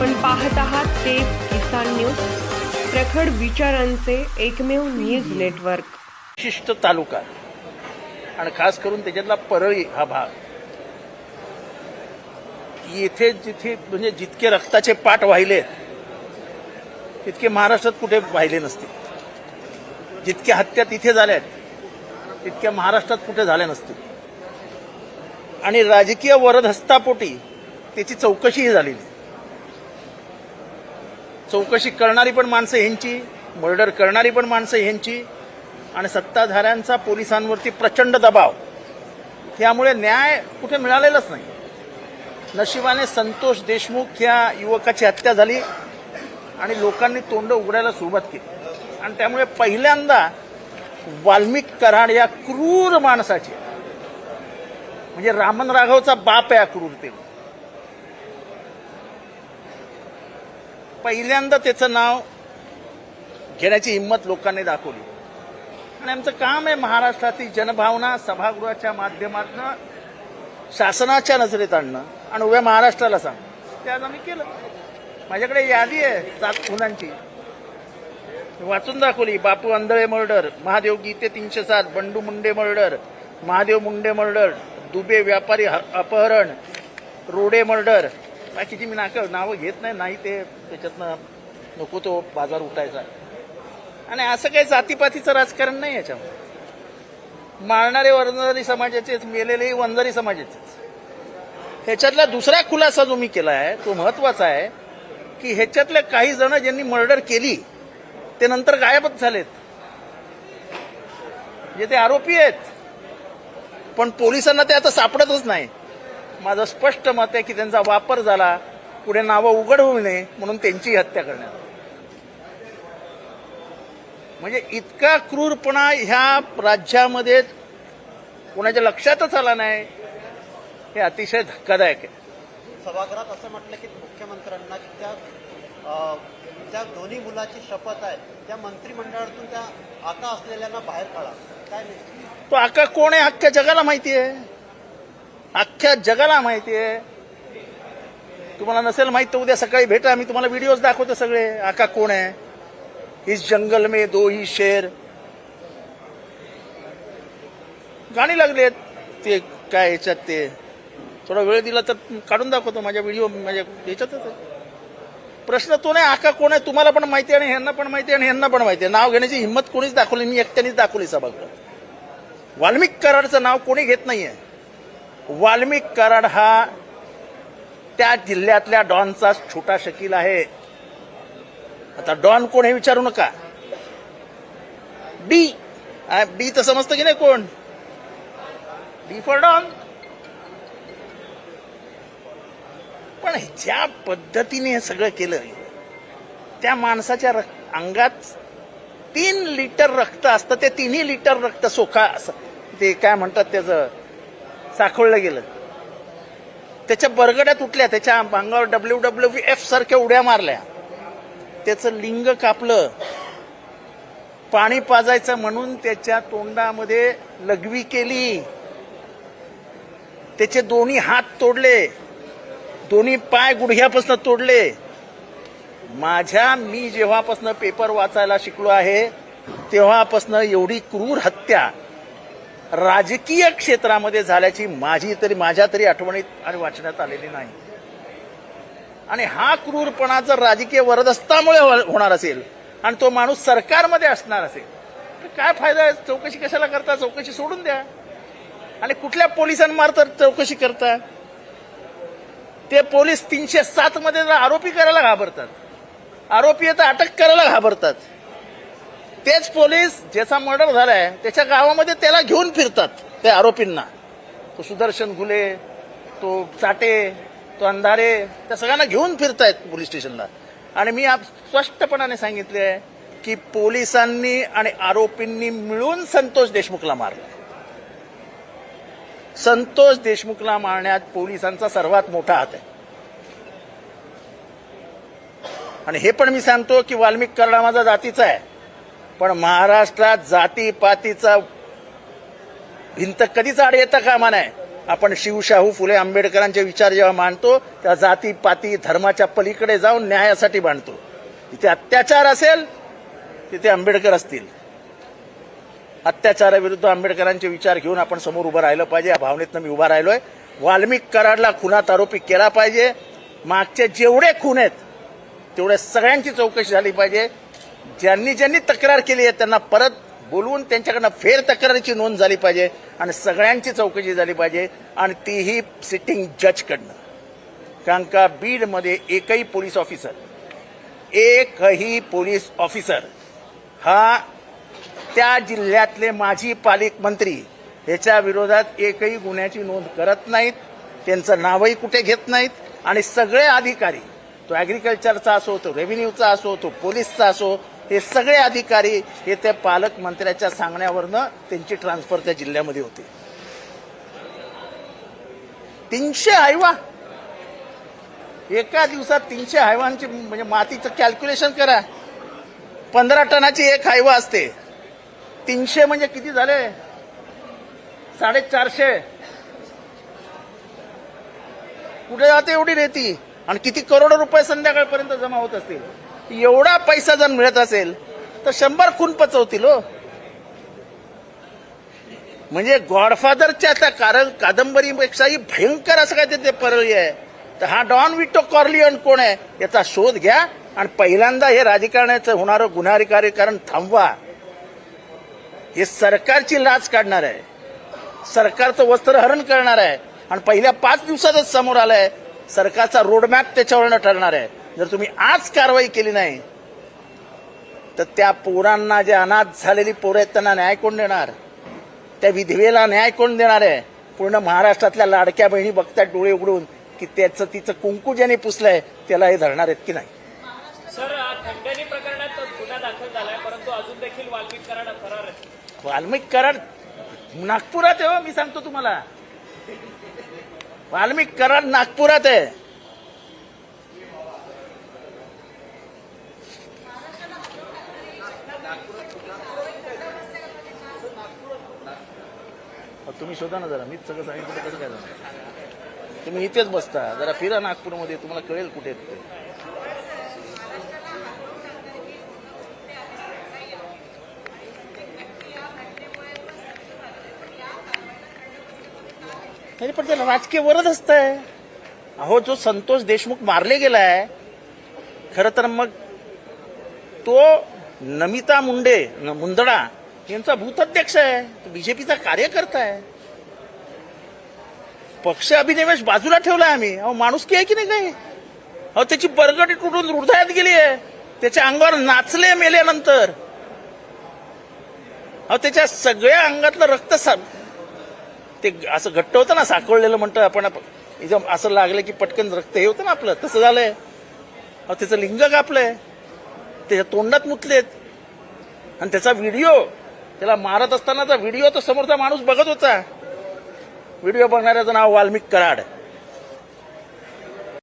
आपण पाहत आहात ते किसान न्यूज प्रखड विचारांचे एकमेव न्यूज नेटवर्क. विशिष्ट तालुका आणि खास करून त्याच्यातला परळी हा भाग. येथे जिथे म्हणजे जितके रक्ताचे पाठ वाहिले तितके महाराष्ट्रात कुठे वाहिले नसते. जितक्या हत्या तिथे झाल्या आहेत तितक्या महाराष्ट्रात कुठे झाल्या नसतील. आणि राजकीय वरदहस्तापोटी त्याची चौकशीही झालेली. चौकशी करणारी पण माणसं ह्यांची मर्डर करणारी पण माणसं ह्यांची आणि सत्ताधाऱ्यांचा पोलिसांवरती प्रचंड दबाव. त्यामुळे न्याय कुठे मिळालेलाच नाही. नशिबाने संतोष देशमुख या युवकाची हत्या झाली आणि लोकांनी तोंड उघडायला सुरुवात केली. आणि त्यामुळे पहिल्यांदा वाल्मिक कराड या क्रूर माणसाची म्हणजे रामन राघवचा बाप आहे या क्रूरतेला पहिल्यांदा त्याचं नाव घेण्याची हिंमत लोकांनी दाखवली. आणि आमचं काम आहे महाराष्ट्रातील जनभावना सभागृहाच्या माध्यमातून शासनाच्या नजरेत आणणं आणि उभ्या महाराष्ट्राला सांग ते आज आम्ही केलं. माझ्याकडे यादी आहे सात खुनांची. वाचून दाखवली बापू आंधळे मर्डर महादेव गीते तीनशे सात बंडू मुंडे मर्डर महादेव मुंडे मर्डर दुबे व्यापारी ह- अपहरण रोडे मर्डर बाकीची मी नाक नावं घेत नाही नाही ते त्याच्यातनं नको तो बाजार उठायचा. आणि असं काही जातीपातीचं राजकारण नाही याच्यामध्ये. मारणारे वंजारी समाजाचेच मेलेले वंजारी समाजाचेच. ह्याच्यातला दुसरा खुलासा जो मी केला आहे तो महत्त्वाचा आहे की ह्याच्यातले काही जण ज्यांनी मर्डर केली ते नंतर गायबच झालेत. जे ते आरोपी आहेत. पण पोलिसांना ते आता सापडतच नाही. माझं स्पष्ट मत आहे की त्यांचा वापर झाला पुढे नावं उघड होऊ नये म्हणून त्यांची हत्या करण्यात आली. म्हणजे इतका क्रूरपणा ह्या राज्यामध्ये कोणाच्या लक्षातच आला नाही हे अतिशय धक्कादायक आहे. सभागृहात असं म्हटलं की मुख्यमंत्र्यांना की त्या ज्या दोन्ही मुलाची शपथ आहे त्या मंत्रिमंडळातून त्या आता असलेल्यांना बाहेर काढा. काय तो आका कोण आहे? अख्ख्या जगाला माहिती आहे. अख्ख्या जगाला माहिती आहे. तुम्हाला नसेल माहीत तर उद्या सकाळी भेटा. मी तुम्हाला व्हिडिओज दाखवतो सगळे. आका कोण आहे? इस जंगल में दो ही शेर. गाणी लागलेत ते काय याच्यात ते? थोडा वेळ दिला तर काढून दाखवतो. माझ्या व्हिडिओ माझ्या याच्यातच प्रश्न तो नाही आका कोण आहे? तुम्हाला पण माहिती आहे आणि ह्यांना पण माहिती आहे आणि ह्यांना पण माहिती आहे. नाव घेण्याची हिंमत कोणीच दाखवली. मी एकट्यानेच दाखवली सभागृहात वाल्मिक कराडचं नाव कोणी घेत नाहीये. वाल्मिक कराड हा त्या जिल्ह्यातल्या डॉनचा छोटा शकील आहे. आता डॉन कोण हे विचारू नका. डी. डी तर समजतं की नाही कोण? D for don. पण ज्या पद्धतीने हे सगळं केलं त्या माणसाच्या अंगात तीन लिटर रक्त असतं ते तिन्ही लिटर रक्त सोखा असं ते काय म्हणतात त्याचं? साखळलं गेलं. त्याच्या बरगड्या तुटल्या त्याच्या अंगावर डब्ल्यू डब्ल्यू एफ सारख्या उड्या मारल्या. त्याचं लिंग कापलं. पाणी पाजायचं म्हणून त्याच्या तोंडामध्ये लघवी केली. त्याचे दोन्ही हात तोडले. दोन्ही पाय गुडघ्यापासून तोडले. माझ्या मी जेव्हापासून पेपर वाचायला शिकलो आहे तेव्हापासून एवढी क्रूर हत्या राजकीय क्षेत्रामध्ये झाल्याची माझी तरी माझ्या तरी आठवणीत आणि वाचण्यात आलेली नाही. आणि हा क्रूरपणा जर राजकीय वरदस्तामुळे हो- होणार असेल आणि तो माणूस सरकारमध्ये असणार असेल तर काय फायदा आहे? चौकशी कशाला करता? चौकशी सोडून द्या. आणि कुठल्या पोलिसांमार्फत चौकशी करता? ते पोलीस तीनशे सात मध्ये जर आरोपी करायला घाबरतात आरोपी तर अटक करायला घाबरतात तेच पोलीस ज्याचा मर्डर झालाय त्याच्या गावामध्ये त्याला घेऊन फिरतात त्या आरोपींना. तो सुदर्शन घुले तो चाटे तो अंधारे त्या सगळ्यांना घेऊन फिरतायत पोलीस स्टेशनला. आणि मी आप स्पष्टपणाने सांगितले आहे की पोलिसांनी आणि आरोपींनी मिळून संतोष देशमुखला मारला संतोष देशमुखला मारण्यात पोलिसांचा सर्वात मोठा हात आहे. आणि हे पण मी सांगतो की वाल्मिक करडा माझा जातीचा आहे. पण महाराष्ट्रात जातीपातीचा भिंत कधीच आड येता कामा नाही आपण शिवशाहू फुले आंबेडकरांचे विचार जेव्हा मांडतो त्या जाती पाती धर्माच्या पलीकडे जाऊन न्यायासाठी मांडतो. तिथे अत्याचार असेल तिथे आंबेडकर असतील. अत्याचाराविरुद्ध आंबेडकरांचे विचार घेऊन आपण समोर उभं राहिलं पाहिजे. या भावनेतनं मी उभा राहिलोय. वाल्मिक कराडला खुनात आरोपी केला पाहिजे. मागचे जेवढे खून आहेत तेवढ्या सगळ्यांची चौकशी झाली पाहिजे. ज्यांनी ज्यांनी तक्रार केली आहे त्यांना परत बोलवून त्यांच्याकडनं फेर तक्रारीची नोंद झाली पाहिजे आणि सगळ्यांची चौकशी झाली पाहिजे आणि तीही सिटिंग जजकडनं कारण का बीडमध्ये एकही पोलीस ऑफिसर एकही पोलीस ऑफिसर हा त्या जिल्ह्यातले माजी पालकमंत्री ह्याच्या विरोधात एकही गुन्ह्याची नोंद करत नाहीत त्यांचं नावही कुठे घेत नाहीत आणि सगळे अधिकारी तो ॲग्रिकल्चरचा असो तो रेव्हेन्यूचा असो तो पोलीसचा असो हे सगळे अधिकारी हे त्या पालकमंत्र्याच्या सांगण्यावरनं त्यांची ट्रान्सफर त्या जिल्ह्यामध्ये होते. तीनशे हायवा. एका दिवसात तीनशे हायवांची म्हणजे मातीचं कॅल्क्युलेशन करा. पंधरा टनाची एक हायवा असते. तीनशे म्हणजे किती झाले? साडेचारशे. कुठे जाते एवढी रेती? आणि किती करोड रुपये संध्याकाळपर्यंत जमा होत असतील. एवढा पैसा जर मिळत असेल तर शंभर खून पचवतील हो. म्हणजे गॉडफादरच्या त्या कारण कादंबरीपेक्षाही भयंकर असं काय ते परळी आहे. तर हा डॉन विटो कॉर्लियन कोण आहे याचा शोध घ्या आणि पहिल्यांदा हे राजकारणाचं होणारं गुन्हेगारी कारण थांबवा. हे सरकारची लाच काढणार आहे. सरकारचं वस्त्रहरण करणार आहे. आणि पहिल्या पाच दिवसातच समोर आलंय सरकारचा रोडमॅप त्याच्यावरनं ठरणार आहे. जर तुम्ही आज कारवाई केली नाही तर त्या पोरांना जे अनाथ झालेली पोरं आहेत त्यांना न्याय कोण देणार? त्या विधवेला न्याय कोण देणार आहे? पूर्ण महाराष्ट्रातल्या लाडक्या बहिणी बघतात डोळे उघडून की त्याचं तिचं कुंकू ज्याने पुसलंय त्याला हे धरणार आहेत की नाही? सर खंडणी प्रकरणात गुन्हा दाखल झालाय परंतु अजून देखील वाल्मिक कराड फरार वाल्मिक कराड? नागपुरात आहे हो मी सांगतो तुम्हाला. वाल्मिक कराड नागपुरात आहे. तुम्ही शोधा ना जरा मीच सगळं सांगितलं कसं काय झालं? तुम्ही इथेच बसता जरा फिरा नागपूरमध्ये तुम्हाला कळेल कुठे ते. नाही पण त्याला राजकीय वरद असतंय. अहो जो संतोष देशमुख मारले गेलाय खर तर मग तो नमिता मुंडे न- मुंदडा यांचा भूताध्यक्ष आहे. तो बीजेपीचा कार्यकर्ता आहे. पक्ष अभिनिवेश बाजूला ठेवला आम्ही. अहो माणूस की आहे की नाही काही? अहो त्याची बरगडी तुटून हृदयात गेली आहे? त्याच्या अंगावर नाचले मेल्यानंतर. अहो त्याच्या सगळ्या अंगातलं रक्त ते असं घट्ट होतं ना साखळलेलं म्हणतो आपण एकदम असं लागलं की पटकन रक्त हे होतं ना आपलं तसं झालंय. त्याचं लिंग कापलंय. त्याच्या तोंडात मुतलेत. आणि त्याचा व्हिडिओ त्याला मारत असतानाचा व्हिडिओ तो समोरचा माणूस बघत होता. व्हिडिओ बघणाऱ्याचं नाव वाल्मिक कराड.